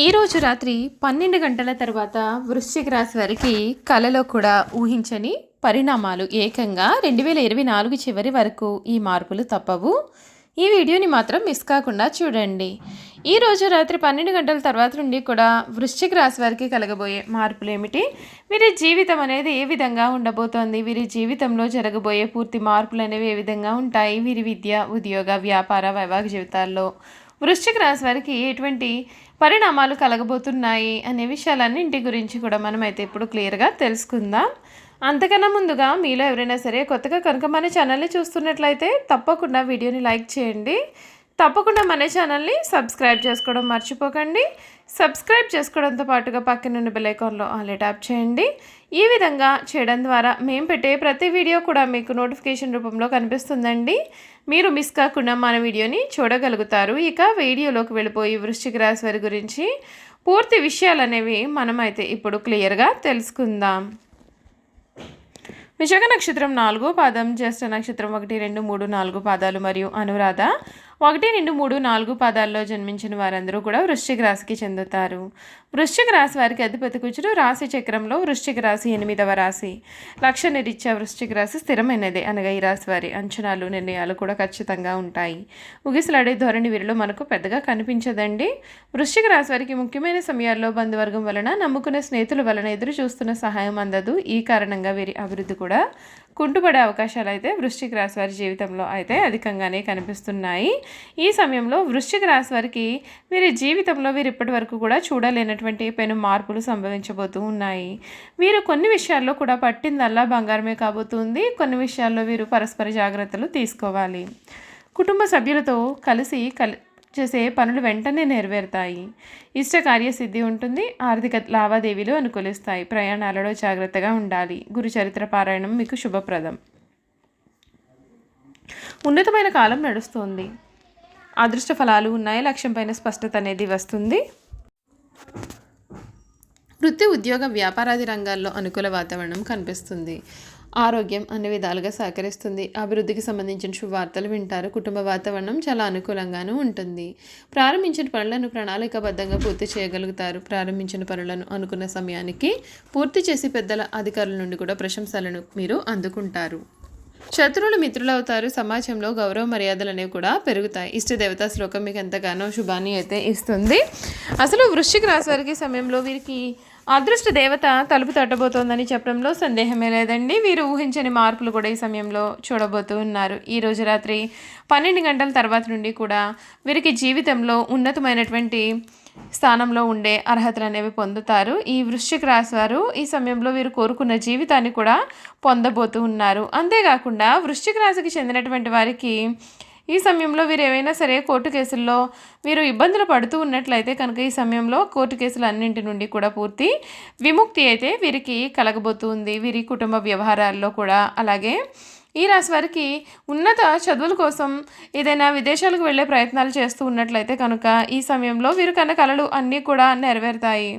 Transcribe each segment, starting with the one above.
ఈరోజు రాత్రి పన్నెండు గంటల తర్వాత వృశ్చిక రాశి వారికి కలలో కూడా ఊహించని పరిణామాలు ఏకంగా రెండు వేల ఇరవై నాలుగు చివరి వరకు ఈ మార్పులు తప్పవు. ఈ వీడియోని మాత్రం మిస్ కాకుండా చూడండి. ఈ రోజు రాత్రి పన్నెండు గంటల తర్వాత నుండి కూడా వృశ్చిక రాశి వారికి కలగబోయే మార్పులు ఏమిటి? వీరి జీవితం అనేది ఏ విధంగా ఉండబోతోంది? వీరి జీవితంలో జరగబోయే పూర్తి మార్పులు అనేవి ఏ విధంగా ఉంటాయి? వీరి విద్య ఉద్యోగ వ్యాపార వైవాహిక జీవితాల్లో వృశ్చిక రాశి వారికి ఎటువంటి పరిణామాలు కలగబోతున్నాయి అనే విషయాలన్నింటి గురించి కూడా మనం అయితే ఇప్పుడు క్లియర్గా తెలుసుకుందాం. అంతకన్నా ముందుగా మీలో ఎవరైనా సరే కొత్తగా కనుక మన ఛానల్ని చూస్తున్నట్లయితే తప్పకుండా వీడియోని లైక్ చేయండి. తప్పకుండా మన ఛానల్ని సబ్స్క్రైబ్ చేసుకోవడం మర్చిపోకండి. సబ్స్క్రైబ్ చేసుకోవడంతో పాటుగా పక్కనున్న బెలైకాన్లో ఆలే ట్యాప్ చేయండి. ఈ విధంగా చేయడం ద్వారా మేము పెట్టే ప్రతి వీడియో కూడా మీకు నోటిఫికేషన్ రూపంలో కనిపిస్తుందండి. మీరు మిస్ కాకుండా మన వీడియోని చూడగలుగుతారు. ఇక వీడియోలోకి వెళ్ళిపోయి వృశ్చిక రాశి వారి గురించి పూర్తి విషయాలు అనేవి మనమైతే ఇప్పుడు క్లియర్గా తెలుసుకుందాం. విశాఖ నక్షత్రం నాలుగో పాదం జ్యేష్ఠ నక్షత్రం ఒకటి రెండు మూడు నాలుగు పాదాలు మరియు అనురాధ ఒకటి రెండు మూడు నాలుగు పాదాల్లో జన్మించిన వారందరూ కూడా వృశ్చిక రాశికి చెందుతారు. వృశ్చిక రాశి వారికి అధిపతి కూర్చుడు రాశి చక్రంలో వృశ్చిక రాశి ఎనిమిదవ రాశి. లక్ష రీత్యా వృశ్చిక రాశి స్థిరమైనదే అనగా ఈ రాశి వారి అంచనాలు నిర్ణయాలు కూడా ఖచ్చితంగా ఉంటాయి. ఉగిసలాడే ధోరణి వీరిలో మనకు పెద్దగా కనిపించదండి. వృశ్చిక రాశి వారికి ముఖ్యమైన సమయాల్లో బంధువర్గం వలన నమ్ముకునే స్నేహితుల వలన ఎదురు చూస్తున్న సహాయం అందదు. ఈ కారణంగా వీరి అభివృద్ధి కూడా కుంటుపడే అవకాశాలు అయితే వృశ్చిక రాశి వారి జీవితంలో అయితే అధికంగానే కనిపిస్తున్నాయి. ఈ సమయంలో వృశ్చిక రాశి వారికి వీరి జీవితంలో వీరు ఇప్పటి వరకు కూడా చూడలేనటువంటి పెను మార్పులు సంభవించబోతూ ఉన్నాయి. వీరు కొన్ని విషయాల్లో కూడా పట్టిందల్లా బంగారమే కాబోతుంది. కొన్ని విషయాల్లో వీరు పరస్పర జాగ్రత్తలు తీసుకోవాలి. కుటుంబ సభ్యులతో కలిసి కలి చేసే పనులు వెంటనే నెరవేరుతాయి. ఇష్ట కార్యసిద్ధి ఉంటుంది ఆర్థిక లావాదేవీలు అనుకూలిస్తాయి. ప్రయాణాలలో జాగ్రత్తగా ఉండాలి. గురు చరిత్ర పారాయణం మీకు శుభప్రదం. ఉన్నతమైన కాలం నడుస్తుంది. అదృష్ట ఫలాలు ఉన్నాయి లక్ష్యం పైన స్పష్టత అనేది వస్తుంది. వృత్తి ఉద్యోగ వ్యాపారాది రంగాల్లో అనుకూల వాతావరణం కనిపిస్తుంది. ఆరోగ్యం అన్ని విధాలుగా సహకరిస్తుంది. అభివృద్ధికి సంబంధించిన శుభవార్తలు వింటారు. కుటుంబ వాతావరణం చాలా అనుకూలంగానూ ఉంటుంది. ప్రారంభించిన పనులను ప్రణాళికాబద్ధంగా పూర్తి చేయగలుగుతారు. ప్రారంభించిన పనులను అనుకున్న సమయానికి పూర్తి చేసి పెద్దల అధికారుల నుండి కూడా ప్రశంసలను మీరు అందుకుంటారు. శత్రువులు మిత్రులవుతారు. సమాజంలో గౌరవ మర్యాదలు అనేవి కూడా పెరుగుతాయి. ఇష్టదేవతా శ్లోకం మీకు ఎంతగానో శుభాన్ని అయితే ఇస్తుంది. అసలు వృశ్చిక రాశి వారికి సమయంలో వీరికి అదృష్ట దేవత తలుపు తట్టబోతోందని చెప్పడంలో సందేహమే లేదండి. వీరు ఊహించని మార్పులు కూడా ఈ సమయంలో చూడబోతూ ఉన్నారు. ఈ రోజు రాత్రి పన్నెండు గంటల తర్వాత నుండి కూడా వీరికి జీవితంలో ఉన్నతమైనటువంటి స్థానంలో ఉండే అర్హతలు అనేవి పొందుతారు. ఈ వృశ్చిక రాశి వారు ఈ సమయంలో వీరు కోరుకున్న జీవితాన్ని కూడా పొందబోతూ ఉన్నారు. అంతేకాకుండా వృశ్చిక రాశికి చెందినటువంటి వారికి ఈ సమయంలో వీరు ఏవైనా సరే కోర్టు కేసుల్లో వీరు ఇబ్బందులు పడుతూ ఉన్నట్లయితే కనుక ఈ సమయంలో కోర్టు కేసులు అన్నింటి నుండి కూడా పూర్తి విముక్తి అయితే వీరికి కలగబోతుంది. వీరి కుటుంబ వ్యవహారాల్లో కూడా. అలాగే ఈ రాశి వారికి ఉన్నత చదువుల కోసం ఏదైనా విదేశాలకు వెళ్ళే ప్రయత్నాలు చేస్తూ ఉన్నట్లయితే కనుక ఈ సమయంలో వీరు కన్న కళలు అన్నీ కూడా నెరవేరుతాయి.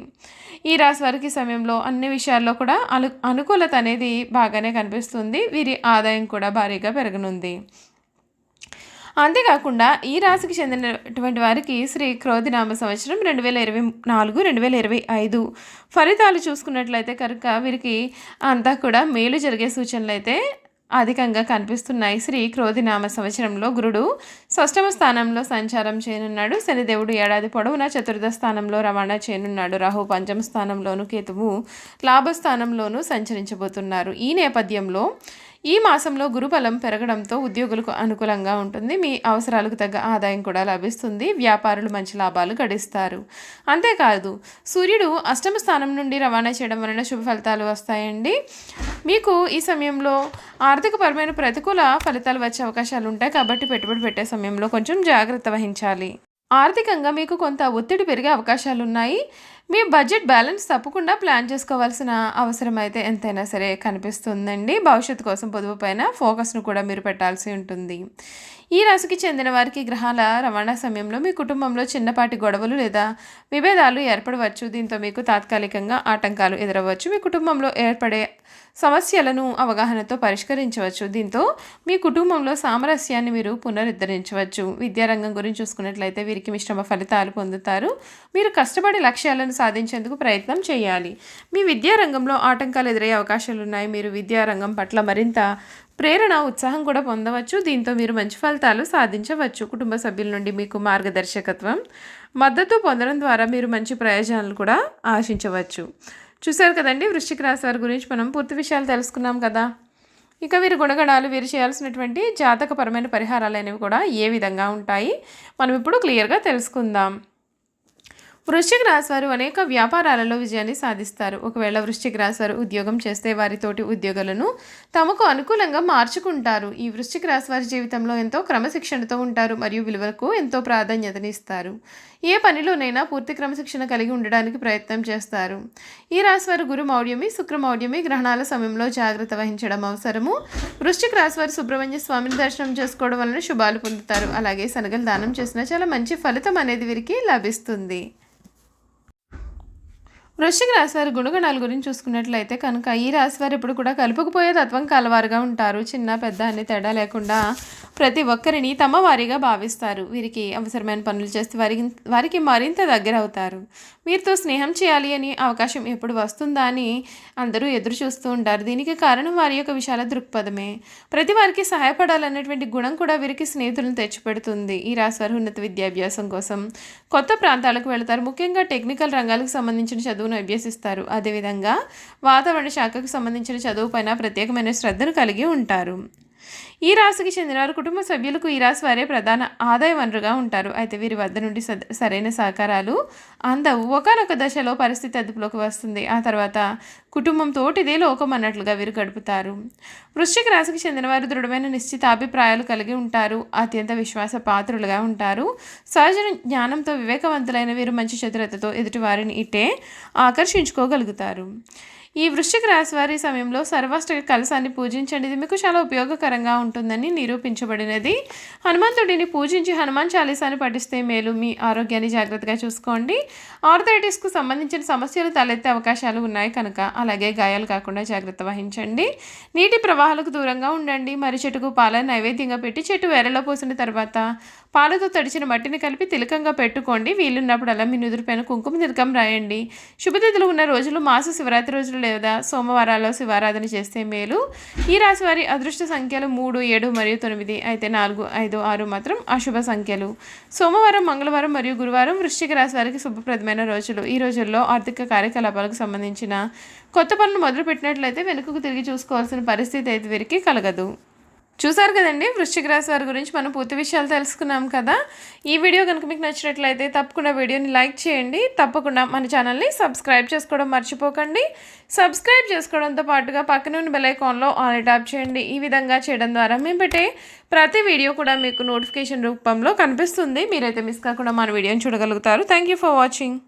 ఈ రాశి వారికి సమయంలో అన్ని విషయాల్లో కూడా అను అనుకూలత అనేది బాగానే కనిపిస్తుంది. వీరి ఆదాయం కూడా భారీగా పెరగనుంది. అంతేకాకుండా ఈ రాశికి చెందినటువంటి వారికి శ్రీ క్రోధినామ సంవత్సరం రెండు వేల ఇరవై నాలుగు రెండు వేల ఇరవై ఐదు ఫలితాలు చూసుకున్నట్లయితే కనుక వీరికి అంతా కూడా మేలు జరిగే సూచనలు అయితే అధికంగా కనిపిస్తున్నాయి. శ్రీ క్రోధినామ సంవత్సరంలో గురుడు షష్టమ స్థానంలో సంచారం చేయనున్నాడు. శనిదేవుడు ఏడాది పొడవునా చతుర్థ స్థానంలో రవాణా చేయనున్నాడు. రాహు పంచమ స్థానంలోను కేతువు లాభస్థానంలోనూ సంచరించబోతున్నారు. ఈ నేపథ్యంలో ఈ మాసంలో గురుబలం పెరగడంతో ఉద్యోగులకు అనుకూలంగా ఉంటుంది. మీ అవసరాలకు తగ్గ ఆదాయం కూడా లభిస్తుంది. వ్యాపారులు మంచి లాభాలు గడిస్తారు. అంతేకాదు సూర్యుడు అష్టమ స్థానం నుండి రవాణా చేయడం వలన శుభ ఫలితాలు వస్తాయండి. మీకు ఈ సమయంలో ఆర్థికపరమైన ప్రతికూల ఫలితాలు వచ్చే అవకాశాలు ఉంటాయి. కాబట్టి పెట్టుబడి పెట్టే సమయంలో కొంచెం జాగ్రత్త వహించాలి. ఆర్థికంగా మీకు కొంత ఒత్తిడి పెరిగే అవకాశాలు ఉన్నాయి. మీ బడ్జెట్ బ్యాలెన్స్ తప్పకుండా ప్లాన్ చేసుకోవాల్సిన అవసరం అయితే ఎంతైనా సరే కనిపిస్తుందండి. భవిష్యత్తు కోసం పొదుపు పైన ఫోకస్ను కూడా మీరు పెట్టాల్సి ఉంటుంది. ఈ రాశికి చెందిన వారికి గ్రహాల రవాణా సమయంలో మీ కుటుంబంలో చిన్నపాటి గొడవలు లేదా విభేదాలు ఏర్పడవచ్చు. దీంతో మీకు తాత్కాలికంగా ఆటంకాలు ఎదురవ్వచ్చు మీ కుటుంబంలో ఏర్పడే సమస్యలను అవగాహనతో పరిష్కరించవచ్చు. దీంతో మీ కుటుంబంలో సామరస్యాన్ని మీరు పునరుద్ధరించవచ్చు. విద్యారంగం గురించి చూసుకున్నట్లయితే వీరికి మిశ్రమ ఫలితాలు పొందుతారు. మీరు కష్టపడి లక్ష్యాలను సాధించేందుకు ప్రయత్నం చేయాలి. మీ విద్యారంగంలో ఆటంకాలు ఎదురయ్యే అవకాశాలు ఉన్నాయి మీరు విద్యారంగం పట్ల మరింత ప్రేరణ ఉత్సాహం కూడా పొందవచ్చు. దీంతో మీరు మంచి ఫలితాలు సాధించవచ్చు. కుటుంబ సభ్యుల నుండి మీకు మార్గదర్శకత్వం మద్దతు పొందడం ద్వారా మీరు మంచి ప్రయోజనాలు కూడా ఆశించవచ్చు. చూశారు కదండి వృశ్చిక రాశి వారి గురించి మనం పూర్తి విషయాలు తెలుసుకున్నాం కదా. ఇక వీరి గుణగణాలు వీరు చేయాల్సినటువంటి జాతకపరమైన పరిహారాలు అనేవి కూడా ఏ విధంగా ఉంటాయి? మనం ఇప్పుడు క్లియర్గా తెలుసుకుందాం. వృశ్చిక రాశి వారు అనేక వ్యాపారాలలో విజయాన్ని సాధిస్తారు. ఒకవేళ వృశ్చిక రాశి వారు ఉద్యోగం చేస్తే వారితోటి ఉద్యోగులను తమకు అనుకూలంగా మార్చుకుంటారు. ఈ వృశ్చిక రాశి వారి జీవితంలో ఎంతో క్రమశిక్షణతో ఉంటారు మరియు విలువలకు ఎంతో ప్రాధాన్యతనిస్తారు ఏ పనిలోనైనా పూర్తి క్రమశిక్షణ కలిగి ఉండడానికి ప్రయత్నం చేస్తారు. ఈ రాశి వారు గురు మౌఢ్యమి శుక్ర మౌఢ్యమి గ్రహణాల సమయంలో జాగ్రత్త వహించడం అవసరము. వృశ్చిక రాశి వారు సుబ్రహ్మణ్య స్వామిని దర్శనం చేసుకోవడం వలన శుభాలు పొందుతారు. అలాగే శనగలు దానం చేసినా చాలా మంచి ఫలితం అనేది వీరికి లభిస్తుంది. వృశ్చిక రాశివారి గుణగణాల గురించి చూసుకున్నట్లయితే కనుక ఈ రాశి వారు ఇప్పుడు కూడా కలుపుకుపోయే తత్వం కలవారుగా ఉంటారు. చిన్న పెద్ద అనే తేడా లేకుండా ప్రతి ఒక్కరిని తమ వారిగా భావిస్తారు. వీరికి అవసరమైన పనులు చేస్తే వారికి వారికి మరింత దగ్గర అవుతారు. వీరితో స్నేహం చేయాలి అని అవకాశం ఎప్పుడు వస్తుందా అని అందరూ ఎదురు చూస్తూ ఉంటారు. దీనికి కారణం వారి యొక్క విశాల దృక్పథమే. ప్రతి వారికి సహాయపడాలన్నటువంటి గుణం కూడా వీరికి స్నేహితులను తెచ్చిపెడుతుంది. ఈ రాశివారు ఉన్నత విద్యాభ్యాసం కోసం కొత్త ప్రాంతాలకు వెళతారు. ముఖ్యంగా టెక్నికల్ రంగాలకు సంబంధించిన చదువు చదువును అభ్యసిస్తారు. అదేవిధంగా వాతావరణ శాఖకు సంబంధించిన చదువు పైన ప్రత్యేకమైన శ్రద్ధను కలిగి ఉంటారు. ఈ రాశికి చెందిన వారు కుటుంబ సభ్యులకు ఈ రాశి వారే ప్రధాన ఆదాయ వనరుగా ఉంటారు. అయితే వీరి వద్ద నుండి సరైన సహకారాలు అందవు. ఒకనొక దశలో పరిస్థితి అదుపులోకి వస్తుంది. ఆ తర్వాత కుటుంబం తోటిదే లోకం అన్నట్లుగా వీరు గడుపుతారు. వృశ్చిక రాశికి చెందిన వారు దృఢమైన నిశ్చితాభిప్రాయాలు కలిగి ఉంటారు. అత్యంత విశ్వాస పాత్రులుగా ఉంటారు. సహజ జ్ఞానంతో వివేకవంతులైన వీరు మంచి చతురతతో ఎదుటి వారిని ఇట్టే ఆకర్షించుకోగలుగుతారు. ఈ వృశ్చిక రాశి వారి సమయంలో సర్వాష్ట కలశాన్ని పూజించండి. ఇది మీకు చాలా ఉపయోగకరంగా ఉంటుందని నిరూపించబడినది. హనుమంతుడిని పూజించి హనుమాన్ చాలీసాను పఠిస్తే మేలు. మీ ఆరోగ్యాన్ని జాగ్రత్తగా చూసుకోండి. ఆర్థరైటిస్కు సంబంధించిన సమస్యలు తలెత్తే అవకాశాలు ఉన్నాయి కనుక అలాగే గాయాలు కాకుండా జాగ్రత్త వహించండి. నీటి ప్రవాహాలకు దూరంగా ఉండండి. మరి చెట్టుకు పాలను నైవేద్యంగా పెట్టి చెట్టు వేరలో పోసిన తర్వాత పాలతో తడిచిన మట్టిని కలిపి తిలకంగా పెట్టుకోండి. వీలున్నప్పుడల్లా మీ నుదురుపైన కుంకుమ తిలకం రాయండి. శుభతిథులు ఉన్న రోజులు మాస శివరాత్రి రోజులు లేదా సోమవారాల్లో శివారాధన చేస్తే మేలు. ఈ రాశి వారి అదృష్ట సంఖ్యలు మూడు ఏడు మరియు తొమ్మిది. అయితే నాలుగు ఐదు ఆరు మాత్రం అశుభ సంఖ్యలు. సోమవారం మంగళవారం మరియు గురువారం వృశ్చిక రాశి వారికి శుభప్రదమైన రోజులు. ఈ రోజుల్లో ఆర్థిక కార్యకలాపాలకు సంబంధించిన కొత్త పనులు మొదలుపెట్టినట్లయితే వెనుకకు తిరిగి చూసుకోవాల్సిన పరిస్థితి అయితే వీరికి కలగదు. చూసారు కదండి? వృశ్చిక రాశి వారి గురించి మనం పూర్తి విషయాలు తెలుసుకున్నాం కదా. ఈ వీడియో కనుక మీకు నచ్చినట్లయితే తప్పకుండా వీడియోని లైక్ చేయండి. తప్పకుండా మన ఛానల్ని సబ్స్క్రైబ్ చేసుకోవడం మర్చిపోకండి. సబ్స్క్రైబ్ చేసుకోవడంతో పాటుగా పక్కన ఉన్న బెలైకాన్లో ఆన్ ఆల్ ట్యాప్ చేయండి. ఈ విధంగా చేయడం ద్వారా మేము పెట్టే ప్రతి వీడియో కూడా మీకు నోటిఫికేషన్ రూపంలో కనిపిస్తుంది. మీరైతే మిస్ కాకుండా మన వీడియోని చూడగలుగుతారు. Thank you for watching